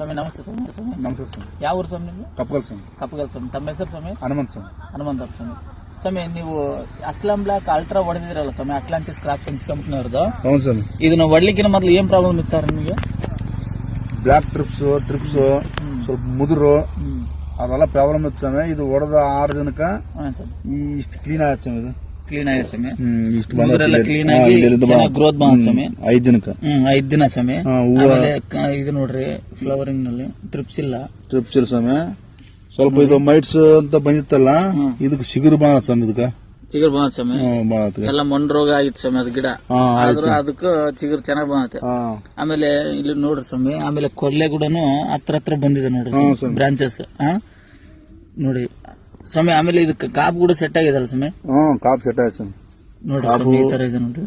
ಸ್ವಾಮಿ ನಮಸ್ತೆ ಸ್ವಾಮಿ. ಸ್ವಾಮಿ ನಮಸ್ಕಾರ ಸ್ವಾಮಿ. ಯಾವ ಊರು ಸ್ವಾಮಿ ನಿಮ್ಗೆ ಕಪ್ಪಗಲ್ ಸ್ವಾಮಿ. ಕಪ್ಪಗಲ್ ಸ್ವಾಮಿ. ತಮ್ಮ ಹೆಸರು ಸ್ವಾಮಿ? ಹನುಮಂತ್ ಸ್ವಾಮಿ. ಹನುಮಂತ ಸ್ವಾಮಿ. ಸ್ವಾಮಿ ನೀವು ಅಸ್ಲಾಂ ಬ್ಲಾಕ್ ಅಲ್ಟ್ರಾ ಹೊಡೆದಿದ್ರಲ್ಲ ಸ್ವಾಮಿ ಅಟ್ಲಾಂಟಿಸ್ ಕ್ರಾಪ್ ಸೈನ್ಸ್ ಕಂಪ್ನಿಯವ್ರದ್ದು? ಹೌದು ಸ್ವಾಮಿ. ಇದನ್ನ ಹೊಡ್ಲಿಕ್ಕಿನ ಮೊದಲು ಏನು ಪ್ರಾಬ್ಲಮ್ ಇತ್ತು ಸರ್ ನಿಮಗೆ? ಬ್ಲ್ಯಾಕ್ ಟ್ರಿಪ್ಸ್ ಟ್ರಿಪ್ಸ್ ಸ್ವಲ್ಪ ಮುದುರು. ಅವೆಲ್ಲ ಪ್ರಾಬ್ಲಮ್ ಇತ್ತು ಸ್ವಾಮಿ. ಇದು ಹೊಡೆದ ಆರು ದಿನಕ್ಕೆ ಇಷ್ಟು ಕ್ಲೀನ್ ಆಗುತ್ತೆ ಸ್ವಾಮಿ ಇದು. ಕ್ಲೀನ್ ಆಗಿದೆ ಸ್ವಾಮಿ. ಇಷ್ಟು ಮುದುರೆಲ್ಲ ಕ್ಲೀನ್ ಆಗಿ ಚೆನ್ನಾಗ್ ಗ್ರೋತ್ ಬಂದ್ ಸ್ವಾಮಿ. ಐದು ದಿನಕ್ಕ. ಹ್ಮ್ ಐದ್ ದಿನ ಸ್ವಾಮಿ. ಹಾ, ಆಮೇಲೆ ಕ- ಇದು ನೋಡ್ರಿ ಫ್ಲವರಿಂಗ್ನಲ್ಲಿ ಟ್ರಿಪ್ಸ್ ಇಲ್ಲ. ಟ್ರಿಪ್ಸ್ ಇಲ್ಲ ಸ್ವಾಮಿ. ಸ್ವಲ್ಪ ಇದು ಮೈಟ್ಸ್ ಅಂತ ಬಂದಿತ್ತಲ್ಲ. ಇದಕ್ಕೆ ಸಿಗುರು ಬಂದ ಸ್ವಾಮಿ ಇದಕ್ಕ. ಚಿಗುರು ಬಂದ ಸ್ವಾಮಿ. ಬಂದತ್ಗೆ. ಎಲ್ಲ ಮಣ್ಣು ರೋಗ ಆಗಿತ್ತು ಸ್ವಾಮಿ ಅದು ಗಿಡ. ಹಾ ಆಯ್ತು ಆದ್ರೂ ಅದಕ್ಕೆ ಚಿಗುರು ಚೆನ್ನಾಗ್ ಬಂದತೆ ಹಾ. ಆಮೇಲೆ ಇಲ್ಲಿ ನೋಡ್ರಿ ಸ್ವಾಮಿ ಆಮೇಲೆ ಕೊಲ್ಲೆ ಗುಡನು ಹತ್ರ ಹತ್ರ ಬಂದಿದೆ ನೋಡ್ರಿ ಸ್ವಾಮಿ. ಬ್ರಾಂಚಸ್ ನೋಡಿ ಸ್ವಾಮಿ ಆಮೇಲೆ ಇದಕ್ಕೆ ಕಾಪ್ ಕೂಡ ಸೆಟ್ ಆಗಿದಲ್ಲ ಸ್ವಾಮಿ? ಹ್ಮ್ ಕಾಪ್ ಸೆಟ್ ಆಯ್ತು ಸ್ವಾಮಿ. ನೋಡ್ರಿ ಸ್ವಾಮಿ ಈ ತರ ಇದೆ ನೋಡ್ರಿ.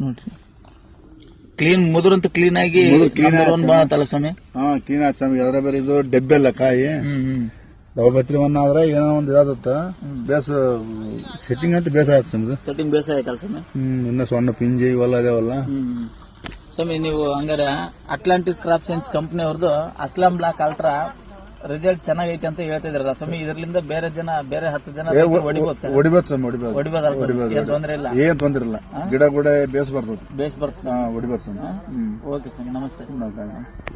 ನೋಡ್ರಿ. ಕ್ಲೀನ್ ಮುದುರಂತ ಕ್ಲೀನ್ ಆಗಿ ಕ್ಲೀನ್ clean number one ಬಂದತ್ತಲ್ಲ ಸ್ವಾಮಿ. ಹಾ ಕ್ಲೀನ್ ಆಯ್ತು ಸ್ವಾಮಿ. ಅದರ ಬೇರೆ ಇದು ಡೆಬ್ಬೆ ಅಲ್ಲ ಕಾಯಿ. ಹ್ಮ್ ಹ್ಮ್. ಡಬಲ್ ಬತ್ರಿ ಒನ್ ಆದ್ರೆ ಏನೋ ಒಂದು ಇದಾದತ್ತ. ಬೇಸ ಸೆಟ್ಟಿಂಗ್ ಅಂತ ಬೇಸ ಆಯ್ತು ಸ್ವಾಮಿ ಇದು. ಸೆಟ್ಟಿಂಗ್ ಬೇಸ ಆಯ್ತಲ್ಲ ಸ್ವಾಮಿ? ಹ್ಮ್ ಇನ್ನ ಸಣ್ಣ ಪಿಂಜಿ ಇವೆಲ್ಲ ಇದಾವಲ್ಲ. ಹ್ಮ್ ಸ್ವಾಮಿ ನೀವು ಹಂಗಾರೆ ಅಟ್ಲಾಂಟಿಸ್ ಕ್ರಾಪ್ ಸೈನ್ಸ್ ಕಂಪ್ನಿ ಅವ್ರದ್ದು ಅಸ್ಲಾಂ ಬ್ಲಾಕ್ ಅಲ್ಟ್ರಾ ರಿಸಲ್ಟ್ ಚೆನ್ನಾಗೈತೆ ಅಂತ ಹೇಳ್ತಿದ್ರಲ್ಲ ಸ್ವಾಮಿ ಇದರಿಂದ ಬೇರೆ ಜನ ಬೇರೆ ಹತ್ತು ಜನ ಹೊಡಿಬೋದು ಸರ್. ಹೊಡಿಬೇಕು ಸ್ವಾಮಿ ಹೊಡಿಬೋದಲ್ಲ ಸ್ವಾಮಿ ಏನ್ ತೊಂದ್ರೆ ಇಲ್ಲ? ಏನ್ ತೊಂದ್ರೆ ಇಲ್ಲ. ಗಿಡ ಕೂಡ ಬೇಸ್ ಬರ್ತದೆ. ಬೇಸ್ ಬರ್ತದೆ ಹಾ ಹೊಡಿಬೇಕು ಸ್ವಾಮಿ ಓಕೆ ಸ್ವಾಮಿ ನಮಸ್ತೆ. ಹ್ಮ್